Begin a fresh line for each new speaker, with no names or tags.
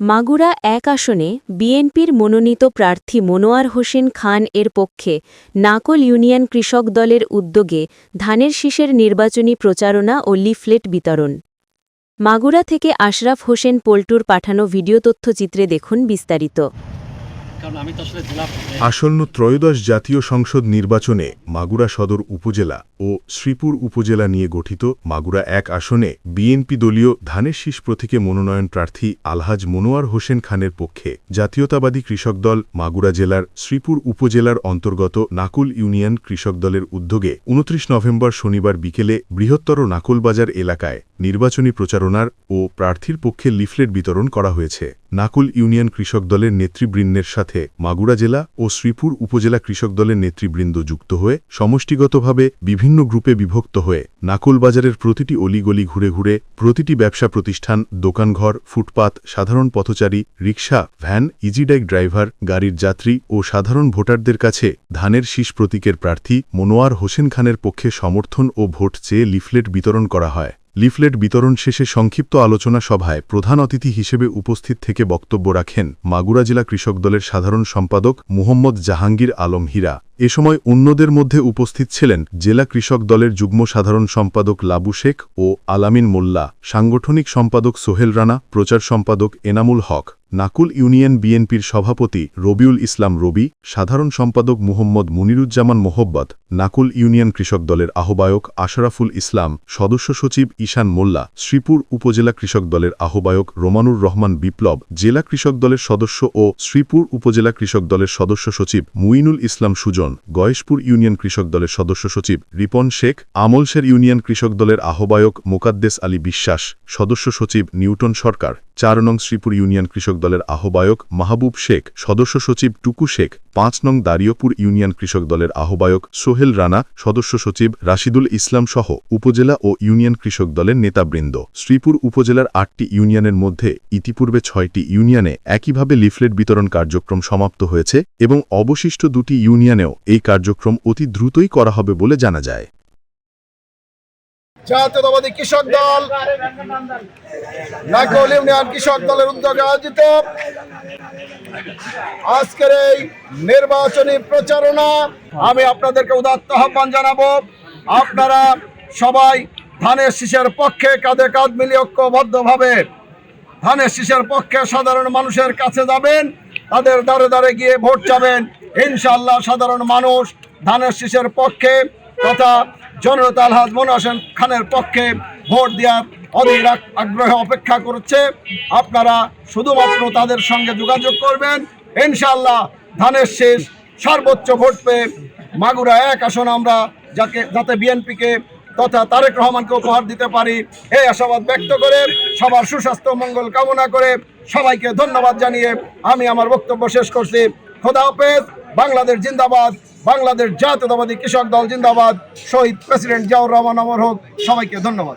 মাগুরা এক আসনে বিএনপির মনোনীত প্রার্থী মনোয়ার হোসেন খান এর পক্ষে নাকল ইউনিয়ন কৃষক দলের উদ্যোগে ধানের শীষের নির্বাচনী প্রচারণা ও লিফলেট বিতরণ। মাগুরা থেকে আশরাফ হোসেন পল্টুর পাঠানো ভিডিও তথ্যচিত্রে দেখুন বিস্তারিত।
আসন্ন ত্রয়োদশ জাতীয় সংসদ নির্বাচনে মাগুরা সদর উপজেলা ও শ্রীপুর উপজেলা নিয়ে গঠিত মাগুরা এক আসনে বিএনপি দলীয় ধানের শীষ প্রতীকে মনোনয়ন প্রার্থী আলহাজ মনোয়ার হোসেন খানের পক্ষে জাতীয়তাবাদী কৃষক দল মাগুরা জেলার শ্রীপুর উপজেলার অন্তর্গত নাকুল ইউনিয়ন কৃষক দলের উদ্যোগে উনত্রিশ নভেম্বর শনিবার বিকেলে বৃহত্তর নাকুলবাজার এলাকায় নির্বাচনী প্রচারণার ও প্রার্থীর পক্ষে লিফলেট বিতরণ করা হয়েছে। নাকুল ইউনিয়ন কৃষক দলের নেতৃবৃন্দের সাথে মাগুরা জেলা ও শ্রীপুর উপজেলা কৃষক দলের নেতৃবৃন্দ যুক্ত হয়ে সমষ্টিগতভাবে বিভিন্ন গ্রুপে বিভক্ত হয়ে নাকুল বাজারের প্রতিটি অলিগলি ঘুরে ঘুরে প্রতিটি ব্যবসা প্রতিষ্ঠান, দোকানঘর, ফুটপাত, সাধারণ পথচারী রিকশা ভ্যান, ইজিডাইক ড্রাইভার, গাড়ির যাত্রী ও সাধারণ ভোটারদের কাছে ধানের শীষ প্রতীকের প্রার্থী মনোয়ার হোসেন খানের পক্ষে সমর্থন ও ভোট চেয়ে লিফলেট বিতরণ করা হয়। লিফলেট বিতরণ শেষে সংক্ষিপ্ত আলোচনা সভায় প্রধান অতিথি হিসেবে উপস্থিত থেকে বক্তব্য রাখেন মাগুরা জেলা কৃষক দলের সাধারণ সম্পাদক মুহম্মদ জাহাঙ্গীর আলম হীরা। এ সময় অন্যদের মধ্যে উপস্থিত ছিলেন জেলা কৃষক দলের যুগ্ম সাধারণ সম্পাদক লাবু শেখ ও আলামিন মোল্লা, সাংগঠনিক সম্পাদক সোহেল রানা, প্রচার সম্পাদক এনামুল হক। নাকুল ইউনিয়ন বিএনপির সভাপতি রবিউল ইসলাম রবি, সাধারণ সম্পাদক মুহম্মদ মুনিরুজ্জামান মোহব্বত, নাকুল ইউনিয়ন কৃষক দলের আহ্বায়ক আশরাফুল ইসলাম, সদস্য সচিব ঈশান মোল্লা, শ্রীপুর উপজেলা কৃষক দলের আহ্বায়ক রোমানুর রহমান বিপ্লব, জেলা কৃষক দলের সদস্য ও শ্রীপুর উপজেলা কৃষক দলের সদস্য সচিব মুইনুল ইসলাম সুজন, গয়েশপুর ইউনিয়ন কৃষক দলের সদস্য সচিব রিপন শেখ, আমলশের ইউনিয়ন কৃষক দলের আহ্বায়ক মোকাদ্দেস আলী বিশ্বাস, সদস্য সচিব নিউটন সরকার, চার নং শ্রীপুর ইউনিয়ন কৃষক দলের আহ্বায়ক মাহবুব শেখ, সদস্য সচিব টুকু শেখ, পাঁচ নং দারিয়পুর ইউনিয়ন কৃষক দলের আহ্বায়ক সোহেল রানা, সদস্য সচিব রাশিদুল ইসলাম সহ উপজেলা ও ইউনিয়ন কৃষক দলের নেতাবৃন্দ। শ্রীপুর উপজেলার আটটি ইউনিয়নের মধ্যে ইতিপূর্বে ছয়টি ইউনিয়নে একইভাবে লিফলেট বিতরণ কার্যক্রম সমাপ্ত হয়েছে এবং অবশিষ্ট দুটি ইউনিয়নেও এই কার্যক্রম অতি দ্রুতই করা হবে বলে জানা যায়।
জাতীয়তাবাদী কৃষক দল নাকল ইউনিয়ন কৃষক দলের উদ্যোগে আয়োজিত আজকের এই নির্বাচনী প্রচারণা। আমি আপনাদেরকে উদাত্ত আহ্বান জানাব। আপনারা সবাই ধানের শীষের পক্ষে কাঁধে কাঁধ মিলিয়ে ঐক্যবদ্ধভাবে ধানের শীষের পক্ষে সাধারণ মানুষের কাছে যাবেন, তাদের দ্বারে দ্বারে গিয়ে ভোট চাবেন। ইনশাল্লাহ সাধারণ মানুষ ধানের শীষের পক্ষে তথা জনতা আলহাজ মনোয়ার হোসেন খানের পক্ষে ভোট দেওয়ার অধীর আগ- আগ্রহে অপেক্ষা করছে। আপনারা শুধুমাত্র তাদের সঙ্গে যোগাযোগ করবেন। ইনশাল্লাহ ধানের শেষ সর্বোচ্চ ভোট পেয়ে মাগুরা এক আসন আমরা যাকে যাতে বিএনপিকে তথা তারেক রহমানকে উপহার দিতে পারি, এই আশাবাদ ব্যক্ত করে সবার সুস্বাস্থ্য, মঙ্গল কামনা করে সবাইকে ধন্যবাদ জানিয়ে আমি আমার বক্তব্য শেষ করছি। খোদা হাফেজ। বাংলাদেশ জিন্দাবাদ, বাংলাদেশ জাতীয়তাবাদী কৃষক দল জিন্দাবাদ। শহীদ প্রেসিডেন্ট জিয়াউর রহমান অমর হোক, সবাইকে ধন্যবাদ।